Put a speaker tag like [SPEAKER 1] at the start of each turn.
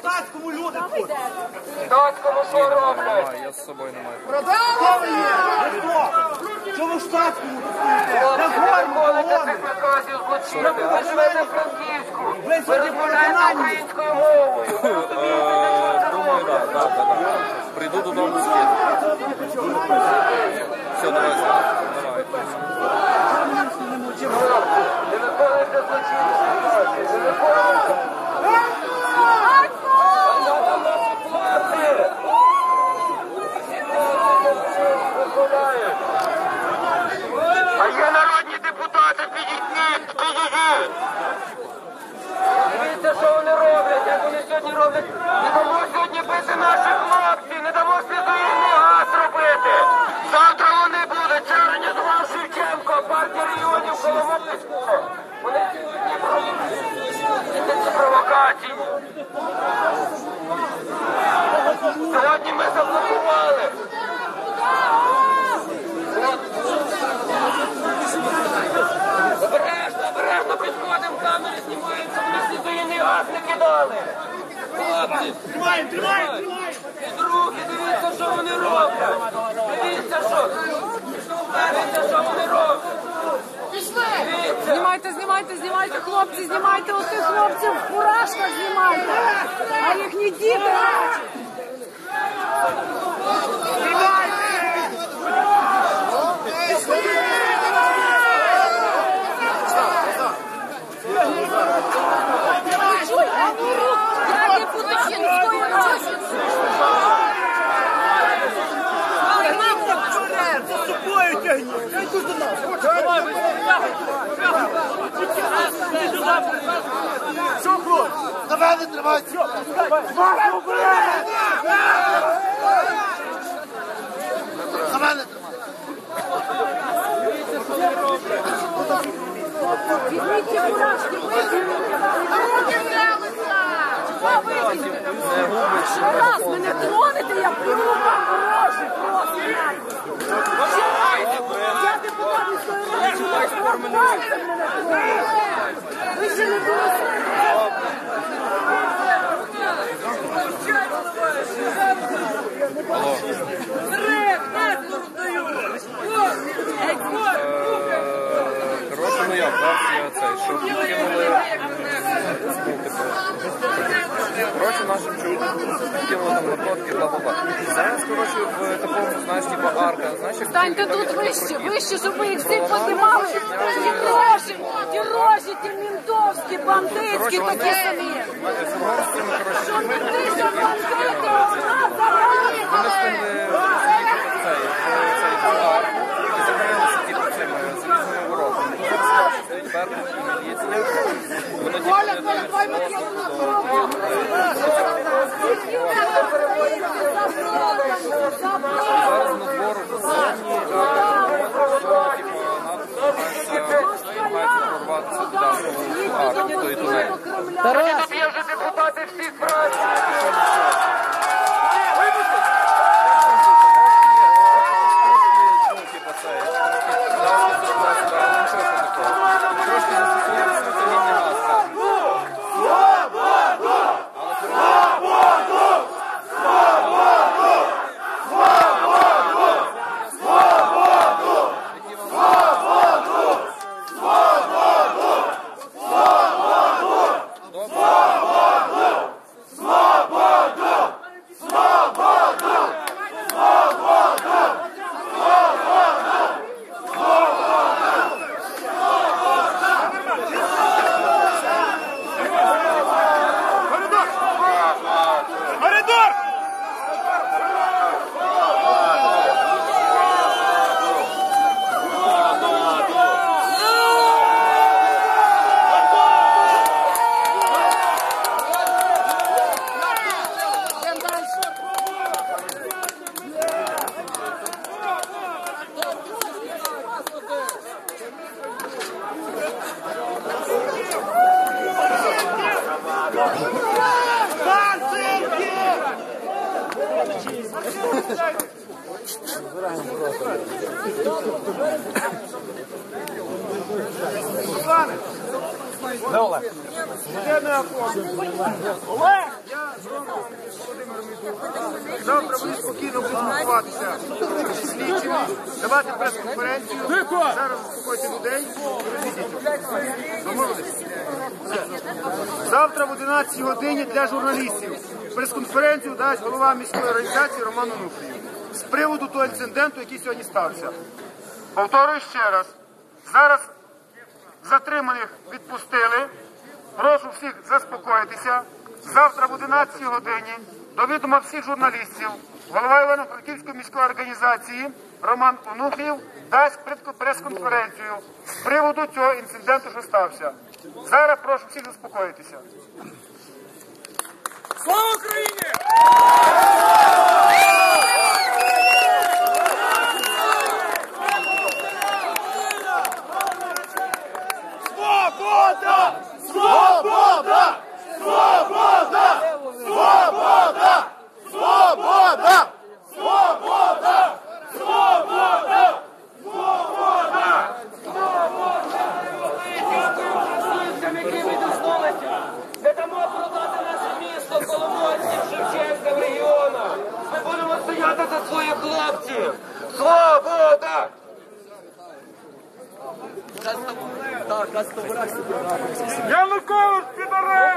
[SPEAKER 1] Штатському люди тут?
[SPEAKER 2] Штатському що роблять?
[SPEAKER 3] Я з собою не маю.
[SPEAKER 1] Штатському тут стоїте?
[SPEAKER 2] Хлопці, цих наказів злочинних. Ви живете в Франківську.
[SPEAKER 1] Ви
[SPEAKER 2] розмовляєте українською мовою.
[SPEAKER 3] Е, Думаю, так, так, так. Прийду додому скину. Все, давай, давай.
[SPEAKER 2] Не виконуйте злочинних наказів. Не виконуйте. Виконають. А є народні депутати, підійдіть, підійдіть. Дивіться, що вони роблять, як вони сьогодні роблять. Не дамо сьогодні бити наших хлопців, не дамо слідуїмний газ робити. Завтра вони будуть. Це організував Шевченко, партія регіонів Коломойського. Вони сьогодні провокують ці провокації. Сьогодні ми заблокували. Обережно, обережно підходимо, камери знімаються, вони слідуїмний газ не кидали. Хлопці,
[SPEAKER 1] Тримаємо, тримаємо, тримаємо!
[SPEAKER 2] під руки, дивіться, що вони роблять. Дивіться, що. Дивіться, що вони роблять. Дивіться.
[SPEAKER 4] Знімайте, знімайте, знімайте, хлопці, знімайте оцих хлопців в фуражках знімайте, а їхні діти. Я не буду жінкою
[SPEAKER 1] За собою тягніть! Я йду до нас! Що, хлопці? На мене тримайте! Вас уберете! На мене
[SPEAKER 4] Візьміть ці фуражки, витягніть. Руки взялися! Чого витягнете? Раз, мене тронете, я плюну вам гроші просто. Я депутат міської ради, ви пальцем мене троните. Ви ще не доросли.
[SPEAKER 3] Коротше, Коротше, нашим чоловікам кинули там наркотики, бла-бла-бла. Зараз, коротше, в такому, знаєш, типу арка, знаєш, як...
[SPEAKER 4] Станьте тут вище, вище, щоб ви їх всіх піднімали. Ті рожі, ті рожі, ті ментовські, бандитські такі самі. Що не ти, що
[SPEAKER 3] Міліція, вони типу не Зараз на типу.
[SPEAKER 2] Тут є вже депутати всіх фракцій.
[SPEAKER 1] Станції! Руслане, Завтра вони спокійно будуть зі слідчими, давати прес-конференцію. Зараз заспокойте людей. Завтра в 11 годині для журналістів прес-конференцію дасть голова міської організації Роман Онуфрій з приводу того інциденту, який сьогодні стався. Повторюю ще раз. Зараз затриманих відпустили. Прошу всіх заспокоїтися. Завтра в 11 годині до відома всіх журналістів голова Івано-Франківської міської організації Роман Онуфрів дасть прес-конференцію з приводу цього інциденту, що стався. Зараз прошу всіх заспокоїтися.
[SPEAKER 3] Слава Україні!
[SPEAKER 1] Свобода! Свобода! Свобода! Свобода! Свобода! Свобода! Свобода!
[SPEAKER 2] Хлопцям, які вийдуть з вулиці, не дамо продати наше місто Коломойським, Шевченка в регіонах. Ми будемо стояти за своїх хлопців. Свобода!
[SPEAKER 3] Янукович, підаре!